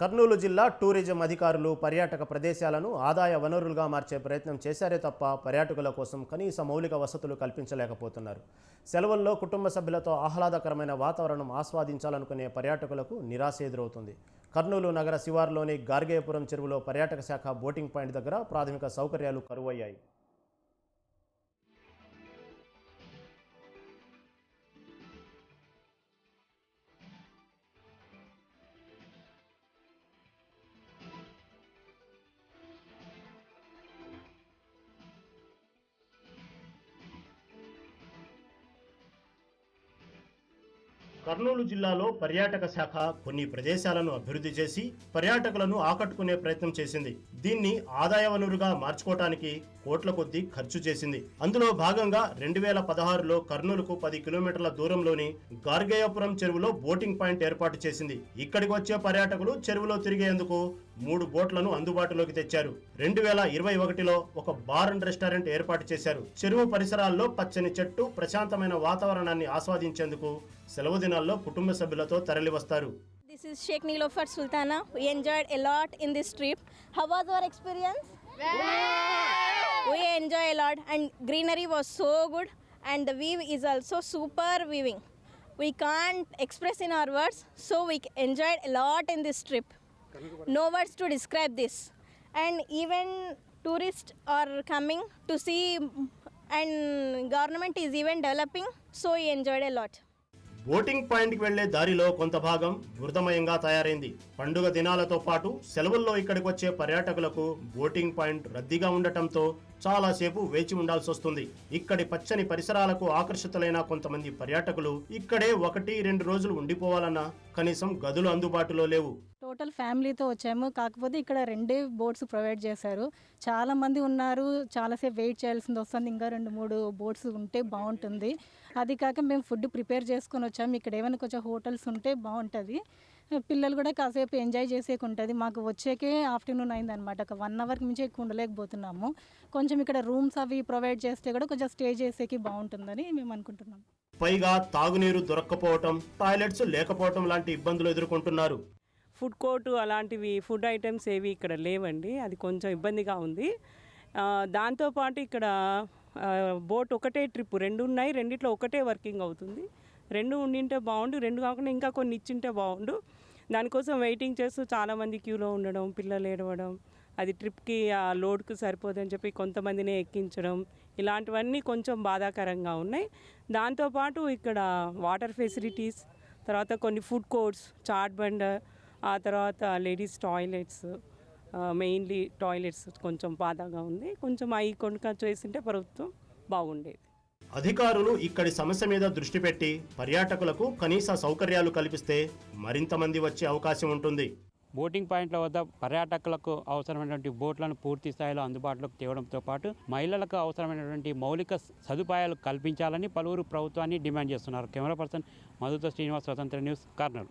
కర్నూలు జిల్లా టూరిజం అధికారులు పర్యాటక ప్రదేశాలను ఆదాయ వనరులుగా మార్చే ప్రయత్నం చేశారే తప్ప పర్యాటకుల కోసం కనీస మౌలిక వసతులు కల్పించలేకపోతున్నారు. సెలవుల్లో కుటుంబ సభ్యులతో ఆహ్లాదకరమైన వాతావరణం ఆస్వాదించాలనుకునే పర్యాటకులకు నిరాశ ఎదురవుతుంది. కర్నూలు నగర శివారులోని గార్గేయపురం చెరువులో పర్యాటక శాఖ బోటింగ్ పాయింట్ దగ్గర ప్రాథమిక సౌకర్యాలు కరువయ్యాయి. కర్నూలు జిల్లాలో పర్యాటక శాఖ కొన్ని ప్రదేశాలను అభివృద్ధి చేసి పర్యాటకులను ఆకట్టుకునే ప్రయత్నం చేసింది. దీన్ని ఆదాయ వనరుగా మార్చుకోవటానికి కోట్ల కొద్దీ ఖర్చు చేసింది. అందులో భాగంగా రెండు వేల పదహారులో కర్నూలుకు పది కిలోమీటర్ల దూరంలోని గార్గేయపురం చెరువులో బోటింగ్ పాయింట్ ఏర్పాటు చేసింది. ఇక్కడికి వచ్చే పర్యాటకులు చెరువులో తిరిగేందుకు మూడు బోట్లను అందుబాటులోకి తెచ్చారు. రెండు వేల ఇరవై ఒకటిలో ఒక బార్ అండ్ రెస్టారెంట్ ఏర్పాటు చేశారు. చెరువు పరిసరాల్లో పచ్చని చెట్టు ప్రశాంతమైన వాతావరణాన్ని ఆస్వాదించేందుకు సెలవు దినాల్లో కుటుంబ సభ్యులతో తరలివస్తారు. వస్తారు this is Sheikh Nilofar Sultana we enjoyed a lot in this trip how experience we enjoy a and greenery was so good and the view is also super viewing we can't express in our words so we enjoyed a in this trip No words to describe this. And even tourists are coming to see and government is even developing, so we enjoyed a lot. Boating పాయింట్కి వెళ్ళే దారిలో కొంత భాగం బృతమయంగా తయారైంది పండుగ దినాలతో పాటు సెలవుల్లో ఇక్కడికి వచ్చే పర్యాటకులకు బోటింగ్ పాయింట్ రద్దీగా ఉండటంతో చాలాసేపు వేచి ఉండాల్సి వస్తుంది ఇక్కడి పచ్చని పరిసరాలకు ఆకర్షితులైన కొంతమంది పర్యాటకులు ఇక్కడే ఒకటి రెండు రోజులు ఉండిపోవాలన్నా కనీసం గదులు అందుబాటులో లేవు. టోటల్ ఫ్యామిలీతో వచ్చాము. కాకపోతే ఇక్కడ రెండే బోట్స్ ప్రొవైడ్ చేశారు. చాలా మంది ఉన్నారు. చాలాసేపు వెయిట్ చేయాల్సింది వస్తుంది. ఇంకా రెండు మూడు బోట్స్ ఉంటే బాగుంటుంది. అది కాక మేము ఫుడ్ ప్రిపేర్ చేసుకొని వచ్చాము. ఇక్కడ ఏమైనా కొంచెం హోటల్స్ ఉంటే బాగుంటుంది. పిల్లలు కూడా కాసేపు ఎంజాయ్ చేసేకి ఉంటుంది మాకు వచ్చేకే ఆఫ్టర్నూన్ అయింది అనమాట ఒక వన్ అవర్కి మించి ఎక్కువ ఉండలేకపోతున్నాము. కొంచెం ఇక్కడ రూమ్స్ అవి ప్రొవైడ్ చేస్తే కూడా కొంచెం స్టే చేసేకి బాగుంటుందని మేము అనుకుంటున్నాం. పైగా తాగునీరు దొరక్కపోవటం టాయిలెట్స్ లేకపోవటం లాంటి ఇబ్బందులు ఎదుర్కొంటున్నారు. ఫుడ్ కోర్టు అలాంటివి ఫుడ్ ఐటమ్స్ ఏవి ఇక్కడ లేవండి. అది కొంచెం ఇబ్బందిగా ఉంది. ఆ, దాంతోపాటు ఇక్కడ బోట్ ఒకటే ట్రిప్. రెండు ఉన్నాయి రెండిట్లో ఒకటే వర్కింగ్ అవుతుంది. రెండు ఉండింటే బాగుండు రెండు కాకుండా ఇంకా కొన్ని ఇచ్చింటే బాగుండు. దానికోసం వెయిటింగ్ చేస్తూ చాలామంది క్యూలో ఉండడం పిల్లలు ఏడవడం అది ట్రిప్కి ఆ లోడ్కి సరిపోదని చెప్పి కొంతమందిని ఎక్కించడం ఇలాంటివన్నీ కొంచెం బాధాకరంగా ఉన్నాయి. దాంతోపాటు ఇక్కడ వాటర్ ఫెసిలిటీస్ తర్వాత కొన్ని ఫుడ్ కోర్ట్స్ చాట్ బండ్ ఆ తర్వాత లేడీస్ టాయిలెట్స్ మెయిన్లీ టాయిలెట్స్ కొంచెం బాధాగా ఉంది. కొంచెం అవి కొనుక చేసింటే ప్రభుత్వం బాగుండేది. అధికారులు ఇక్కడి సమస్య మీద దృష్టి పెట్టి పర్యాటకులకు కనీస సౌకర్యాలు కల్పిస్తే మరింత మంది వచ్చే అవకాశం ఉంటుంది. బోటింగ్ పాయింట్ల వద్ద పర్యాటకులకు అవసరమైనటువంటి బోట్లను పూర్తి స్థాయిలో అందుబాటులోకి తేవడంతో పాటు మహిళలకు అవసరమైనటువంటి మౌలిక సదుపాయాలు కల్పించాలని పలువురు ప్రభుత్వాన్ని డిమాండ్ చేస్తున్నారు. కెమెరా పర్సన్ మధుతో శ్రీనివాస్ స్వతంత్ర న్యూస్ కర్నూలు.